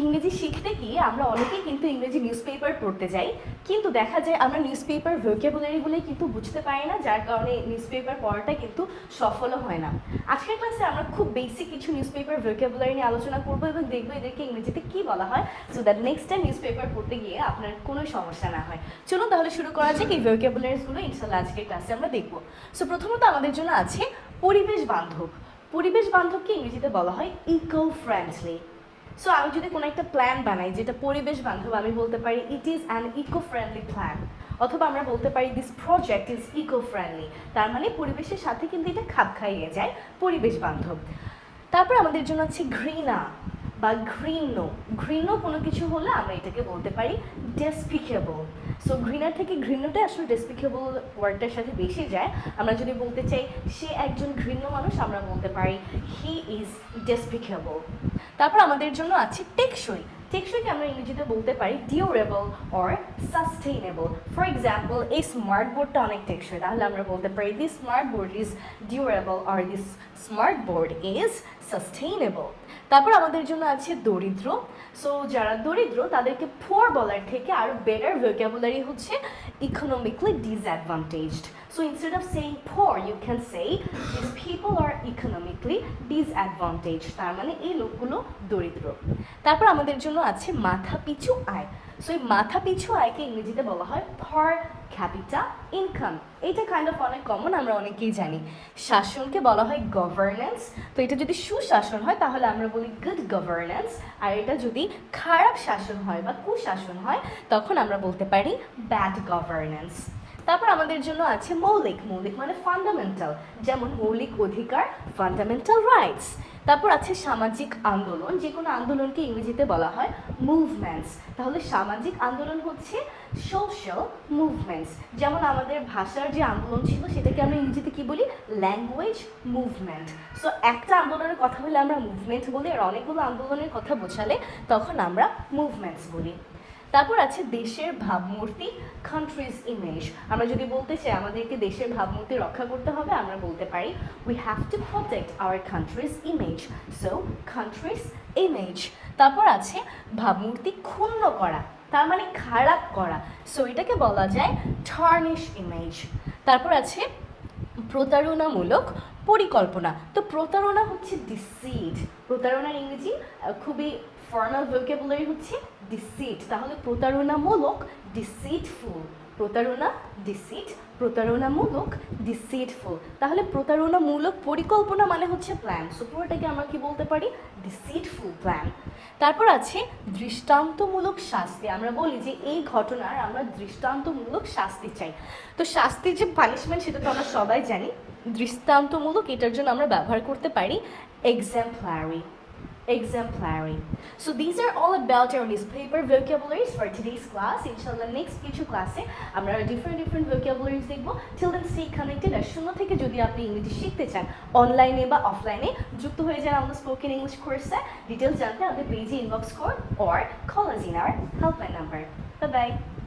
ইংরেজি শিখতে গিয়ে আমরা অনেকেই কিন্তু ইংরেজি নিউজ পেপার পড়তে যাই। কিন্তু দেখা যায় আমরা নিউজ পেপার ভোকেবুলারিগুলো কিন্তু বুঝতে পারি না, যার কারণে নিউজ পেপার পড়াটা কিন্তু সফলও হয় না। আজকের ক্লাসে আমরা খুব বেসিক কিছু নিউজ পেপার ভোকেবুলারি নিয়ে আলোচনা করব এবং দেখব এদেরকে ইংরেজিতে কি বলা হয় so that next time newspaper পড়তে গিয়ে আপনার কোনো সমস্যা না হয়। চলুন তাহলে শুরু করা যাক, এই ভোকেবুলারিসগুলো ইনশাল্লাহ আজকের ক্লাসে আমরা দেখব। সো প্রথমত আমাদের জন্য আছে পরিবেশ বান্ধব। পরিবেশ বান্ধবকে ইংরেজিতে বলা হয় ইকো ফ্রেন্ডলি সো আমি যদি কোনো একটা প্ল্যান বানাই, যেটা পরিবেশ বান্ধব, আমি বলতে পারি it is an eco friendly plan অথবা আমরা বলতে পারি this project is eco friendly তার মানে পরিবেশের সাথে কিন্তু এটা খাপ খাইয়ে যায়, পরিবেশ বান্ধব। তারপর আমাদের জন্য আছে ঘৃণা। বা ঘৃণ্য ঘৃণ্য কোনো কিছু হলে আমরা এটাকে বলতে পারি ডেসপিকেবল সো ঘৃণা থেকে ঘৃণ্যটা আসলে ডেসপিকেবল ওয়ার্ডটার সাথে বেশি যায়। আমরা যদি বলতে চাই সে একজন ঘৃণ্য মানুষ, আমরা বলতে পারি হি ইজ ডেসপিকেবল তারপর আমাদের জন্য আছে টেকসই। টেকসইকে আমরা ইংরেজিতে বলতে পারি durable or sustainable for example এই স্মার্ট বোর্ডটা অনেক টেকসই। তাহলে আমরা বলতে পারি this smart board is durable or this smart board is sustainable তারপর আমাদের জন্য আছে দরিদ্র। সো যারা দরিদ্র, তাদেরকে ফোর বলার থেকে আরও বেটার ভোকাবুলারি হচ্ছে economically disadvantaged so instead of saying poor you can say this people are economically disadvantage তার মানে এই লোকগুলো দরিদ্র। তারপর আমাদের জন্য আছে মাথা পিছু আয়। সো এই মাথা পিছু আয়কে ইংরেজিতে বলা হয় পার ক্যাপিটা ইনকাম এটা কাইন্ড অফ অনেক কমন আমরা অনেকেই জানি। শাসনকে বলা হয় গভর্নেন্স তো এটা যদি সুশাসন হয়, তাহলে আমরা বলি গুড গভর্নেন্স আর এটা যদি খারাপ শাসন হয় বা কুশাসন হয়, তখন আমরা বলতে পারি ব্যাড গভর্নেন্স তারপর আমাদের জন্য আছে মৌলিক মৌলিক মানে ফান্ডামেন্টাল যেমন মৌলিক অধিকার ফান্ডামেন্টাল রাইটস তারপর আছে সামাজিক আন্দোলন যে কোনো আন্দোলনকে ইংরেজিতে বলা হয় মুভমেন্টস তাহলে সামাজিক আন্দোলন হচ্ছে সোশ্যাল মুভমেন্টস যেমন আমাদের ভাষার যে আন্দোলন ছিল, সেটাকে আমরা ইংরেজিতে কী বলি? ল্যাঙ্গুয়েজ মুভমেন্ট সো একটা আন্দোলনের কথা বলে আমরা মুভমেন্ট বলি, আর অনেকগুলো আন্দোলনের কথা বোঝালে তখন আমরা মুভমেন্টস বলি। তারপর আছে দেশের ভাবমূর্তি কান্ট্রিজ ইমেজ আমরা যদি বলতে চাই, আমাদেরকে দেশের ভাবমূর্তি রক্ষা করতে হবে, আমরা বলতে পারি we have to protect our country's image so country's image তারপর আছে ভাবমূর্তি ক্ষুণ্ণ করা, তার মানে খারাপ করা। সো এটাকে বলা যায় টার্নিশ ইমেজ তারপর আছে প্রতারণামূলক পরিকল্পনা। তো প্রতারণা হচ্ছে ডিসিট প্রতারণার ইংরেজি খুবই ফর্মাল ভোকেবুলারি হচ্ছে ডিসিট তাহলে প্রতারণামূলক ডিসিটফুল প্রতারণা ডিসিট প্রতারণামূলক ডিসিটফুল তাহলে প্রতারণামূলক পরিকল্পনা মানে হচ্ছে প্ল্যান সো পুরোটাকে আমরা কি বলতে পারি? ডিসিটফুল প্ল্যান তারপর আছে দৃষ্টান্তমূলক শাস্তি। আমরা বলি যে এই ঘটনার আমরা দৃষ্টান্তমূলক শাস্তি চাই। তো শাস্তির যে পানিশমেন্ট সেটা তো আমরা সবাই জানি। দৃষ্টান্তমূলক এটার জন্য আমরা ব্যবহার করতে পারি exemplary exemplary so these are all about our newspaper vocabularies for today's class inshallah next কিছু ক্লাসে আমরা different different vocabularies till then stay connected আর শূন্য থেকে যদি আপনি ইংরেজি শিখতে চান অনলাইনে বা অফলাইনে যুক্ত হয়ে যান আমাদের স্পোকেন ইংলিশ কোর্সে ডিটেলস জানতে আমাদের পেজে ইনবক্স কর or call us in our helpline number bye bye